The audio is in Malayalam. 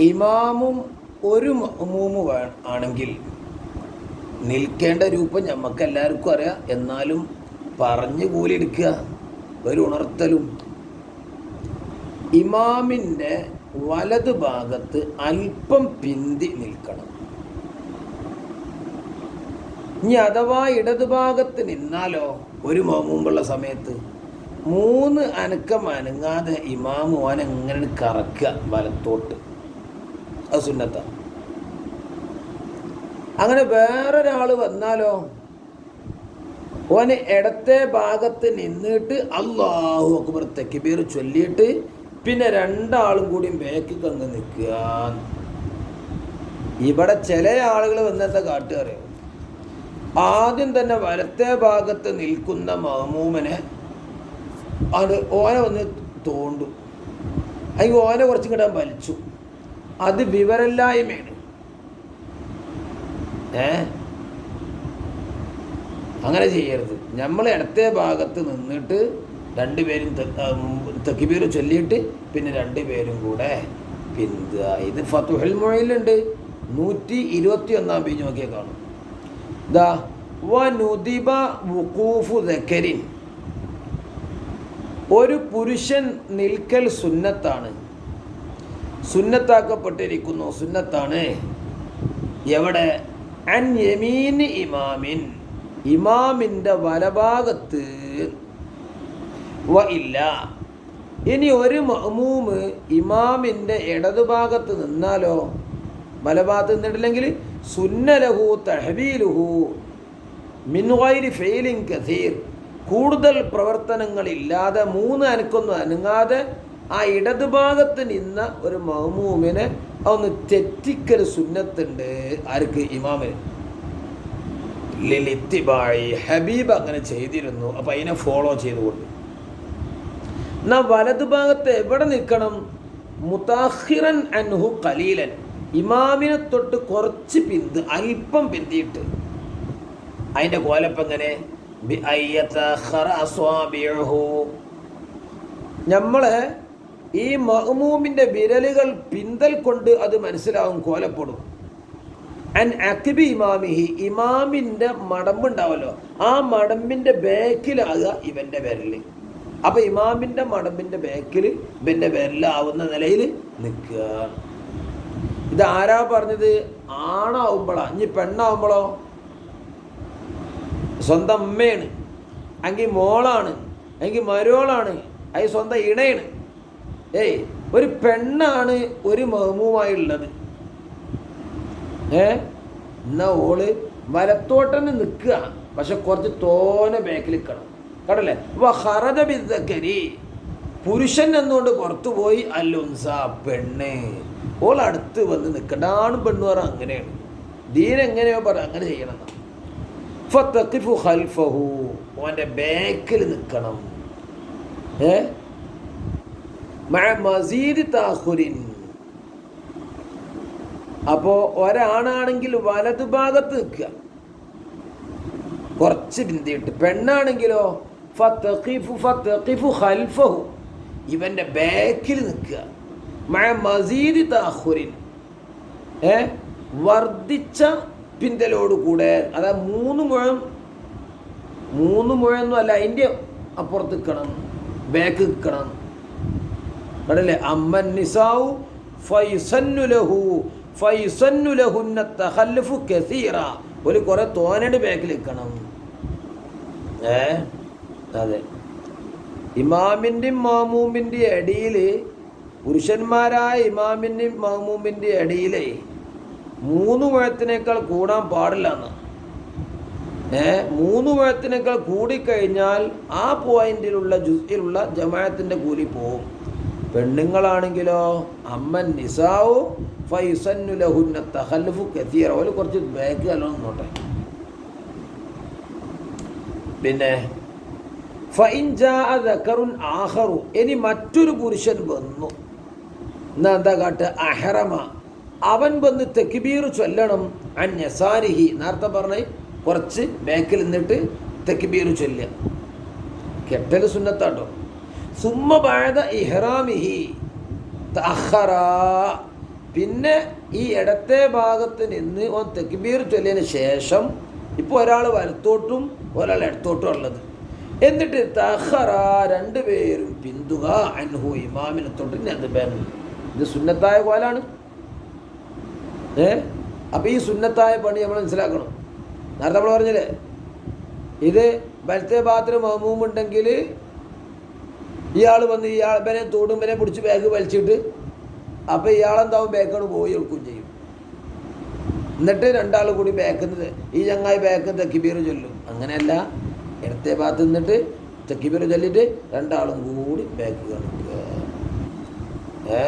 ഇമാമും ഒരു മഹ്മൂമ് ആണെങ്കിൽ നിൽക്കേണ്ട രൂപം നമുക്ക് എല്ലാവർക്കും അറിയാം. എന്നാലും പറഞ്ഞു കൂലിയെടുക്കുക ഒരു ഉണർത്തലും. ഇമാമിന്റെ വലത് ഭാഗത്ത് അല്പം പിന്തി നിൽക്കണം. ഇനി അഥവാ ഇടതുഭാഗത്ത് നിന്നാലോ ഒരു മുമ്പുള്ള സമയത്ത്? മൂന്ന് അനക്കം അനങ്ങാതെ ഇമാമു ഓൻ എങ്ങനെ കറക്കുക? വലത്തോട്ട്. അത് സുന്നത്ത. അങ്ങനെ വേറൊരാൾ വന്നാലോ? ഓന് ഇടത്തെ ഭാഗത്ത് നിന്നിട്ട് അള്ളാഹു അക്ബർ തെക്കിബീർ ചൊല്ലിയിട്ട് പിന്നെ രണ്ടാളും കൂടി ബേക്ക് കങ്ങ് നിൽക്കുക. ഇവിടെ ചില ആളുകൾ വന്നത്തെ കാട്ടുകറിയോ ആദ്യം തന്നെ വലത്തെ ഭാഗത്ത് നിൽക്കുന്ന മഹമൂമനെ അത് ഓന വന്ന് തോണ്ടു. അല്ലെങ്കിൽ ഓന കുറച്ചും കിട്ടാൻ വലിച്ചു. അത് വിവരല്ലായ്മയാണ് ഏ? അങ്ങനെ ചെയ്യരുത്. നമ്മൾ ഇടത്തെ ഭാഗത്ത് നിന്നിട്ട് രണ്ടുപേരും തെക്കിപ്പേര് ചൊല്ലിയിട്ട് പിന്നെ രണ്ടുപേരും കൂടെ പിന്തുക ഇത് ഫത്തുഹൽ മുഴയിലുണ്ട്. നൂറ്റി ഇരുപത്തി ഒന്നാം പേജ് നോക്കിയാൽ കാണും. ദാ നുദിബ വുഖൂഫു ദക്കരിൻ ഒരു പുരുഷൻ നിൽക്കൽ സുന്നത്താണ്. സുന്നത്താക്കപ്പെട്ടിരിക്കുന്നു. സുന്നത്താണ്. എവിടെ? അൻ യമീൻ ഇമാമിൻ. ഇമാമിന്റെ വലഭാഗത്ത് വ ഇല്ല. ഇനി ഒരു മഹ്മൂമ് ഇമാമിന്റെ ഇടതുഭാഗത്ത് നിന്നാലോ? വലഭാഗത്ത് നിന്നിട്ടില്ലെങ്കിൽ സുന്നലഹു തഹബീലുഹു മിൻവൈരി ഫെയിലിംഗ് കഥീർ കൂടുതൽ പ്രവർത്തനങ്ങളില്ലാതെ മൂന്ന് അനക്കൊന്നും അനങ്ങാതെ ആ ഇടതുഭാഗത്ത് നിന്ന ഒരു മഹ്മൂമിനെ ഒന്ന് തെറ്റിക്കൽ സുന്നത്തുണ്ട് ആർക്ക്? ഇമാമിന്. ലിലിത്തിബായി ഹബീബ് അങ്ങനെ ചെയ്തിരുന്നു. അപ്പം അതിനെ ഫോളോ ചെയ്തുകൊണ്ട്. എന്നാൽ വലതുഭാഗത്ത് എവിടെ നിൽക്കണം? മുതാഹിറൻ അൻഹു കലീലൻ ഇമാമിനെ തൊട്ട് കുറച്ച് പിന്ത് അല്പം പിന്തിയിട്ട്. അതിന്റെ കോലപ്പം നമ്മളെ ഈ മഹ്മൂമിന്റെ വിരലുകൾ പിന്തൽ കൊണ്ട് അത് മനസ്സിലാവും കോലപ്പെടും. അൻ അക്ബി ഇമാമിഹി ഇമാമിന്റെ മടമ്പുണ്ടാവല്ലോ. ആ മടമ്പിന്റെ ബാക്കിലാകുക ഇവന്റെ വിരൽ. അപ്പം ഇമാമിന്റെ മടമ്പിന്റെ ബാക്കിൽ ഇവന്റെ വിരലാവുന്ന നിലയിൽ നിൽക്കുക. ഇത് ആരാ പറഞ്ഞത്? ആണാവുമ്പോഴാ ഇനി പെണ്ണാവുമ്പോഴോ സ്വന്തം അമ്മയാണ്. എങ്കിൽ മോളാണ്. എങ്കിൽ മരോളാണ്. അത് സ്വന്തം ഇണയാണ്. ഏയ് ഒരു പെണ്ണാണ് ഒരു മഹമുമായുള്ളത് ഏ എന്നാ ഓൾ വലത്തോട്ടന്നെ നിൽക്കുക. പക്ഷെ കുറച്ച് തോനെ ബാക്കിൽ നിൽക്കണം. കടല്ലേ ഹറദ ബിദ്ദക്കരി പുരുഷൻ എന്നുകൊണ്ട് പുറത്തു പോയി അല്ലുൻസ പെണ്ണ്. ഓൾ അടുത്ത് വന്ന് നിൽക്കണ്ടാണ് പെണ്ണു പറ അങ്ങനെയാണ്. ദീൻ എങ്ങനെയോ പറ അങ്ങനെ ചെയ്യണം ഫത്തഖിഫു ഖൽഫഹു. ഓന്റെ ബാക്കിൽ നിൽക്കണം. ഏ? മസീദ് ഒരാണാണെങ്കിൽ വലതുഭാഗത്ത് നിൽക്കുക. കുറച്ച് ബിന്ദിയിട്ട് പെണ്ണാണെങ്കിലോ ഫത്തഖിഫു ഖൽഫഹു. ബാക്കിൽ നിൽക്കുക. മസീദ് വർദ്ധിച്ച പിന്തലോടുകൂടെ അതായത് മൂന്ന് മുഴം മൂന്ന് മുഴൊന്നും അല്ല അതിന്റെ അപ്പുറത്ത് നിൽക്കണം ബാക്ക് നിൽക്കണം. കടല്ലേ അമ്മൻ നിസാവു ഫൈസന്നുലഹു ഫൈസന്നുലഹുന്ന കസീറ. ഒരു കുറെ തോനയുടെ ബാക്കിൽ നിൽക്കണം. ഏ? അതെ. ഇമാമിന്റെയും മാമൂമിന്റെയും ഇടയിൽ പുരുഷന്മാരായ ഇമാമിന്റെയും മാമൂമിന്റെ ഇടയിലേ മൂന്ന് മുഴത്തിനേക്കാൾ കൂടാൻ പാടില്ല എന്ന്. ഏ മൂന്ന് മുഴത്തിനേക്കാൾ കൂടിക്കഴിഞ്ഞാൽ ആ പോയിന്റിലുള്ള ജുസിലുള്ള ജമാഅത്തിന്റെ കൂലി പോവും. പെണ്ണുങ്ങളാണെങ്കിലോ അമ്മൻ നിസാവു ഫൈസന്നുലഹുന്ന തഹല്ലഫു കത്തീറ ഓൽ കുറച്ച് ബാക്ക് കലോ നോട്ടെ. പിന്നെ ആഹറു ഇനി മറ്റൊരു പുരുഷൻ വന്നു. എന്നാ എന്താ കാട്ട്? അഹറമ. അവൻ വന്ന് തെക്കിബീർ ചൊല്ലണം അൻ യസാരിഹി. നേരത്തെ പറഞ്ഞ കുറച്ച് ബാക്കിൽ നിന്നിട്ട് തെക്കിബീർ ചൊല്ലുക. കെട്ടൽ സുന്നത്താട്ടോ. സുമ്മ ബാഴത ഇഹ്റാമിഹി പിന്നെ ഈ ഇടത്തെ ഭാഗത്ത് നിന്ന് ഓൻ തെക്കിബീർ ചൊല്ലിയതിന് ശേഷം ഇപ്പോൾ ഒരാൾ വലത്തോട്ടും ഒരാൾ ഇടത്തോട്ടും ഉള്ളത്. എന്നിട്ട് തഹറ രണ്ടുപേരും പിന്തുക അൻഹു ഇമാമിനെ തൊട്ട് ഞാൻ ഇത് സുന്നത്തായ കോലാണ്. ഏ? അപ്പോൾ ഈ സുന്നത്തായ പണി നമ്മൾ മനസ്സിലാക്കണം. നേരത്തെ നമ്മൾ പറഞ്ഞില്ലേ? ഇത് വലത്തെ ഭാഗത്തിന് മഹമൂം ഉണ്ടെങ്കിൽ ഇയാൾ വന്ന് ഇയാൾ ഇവനെ തോടുമ്പനെ പിടിച്ച് ബാഗ് വലിച്ചിട്ട് അപ്പോൾ ഇയാളെന്താവും? ബാക്കോട് പോയി എടുക്കുകയും ചെയ്യും. എന്നിട്ട് രണ്ടാൾ കൂടി ബാക്കുന്നത് ഈ ചങ്ങായി ബാക്ക് തെക്കിബീർ ചൊല്ലും. അങ്ങനെയല്ല. ഇടത്തെ ഭാഗത്ത് നിന്നിട്ട് തെക്കിബീർ ചൊല്ലിയിട്ട് രണ്ടാളും കൂടി ബാക്ക് കാണിക്കുക ഏ?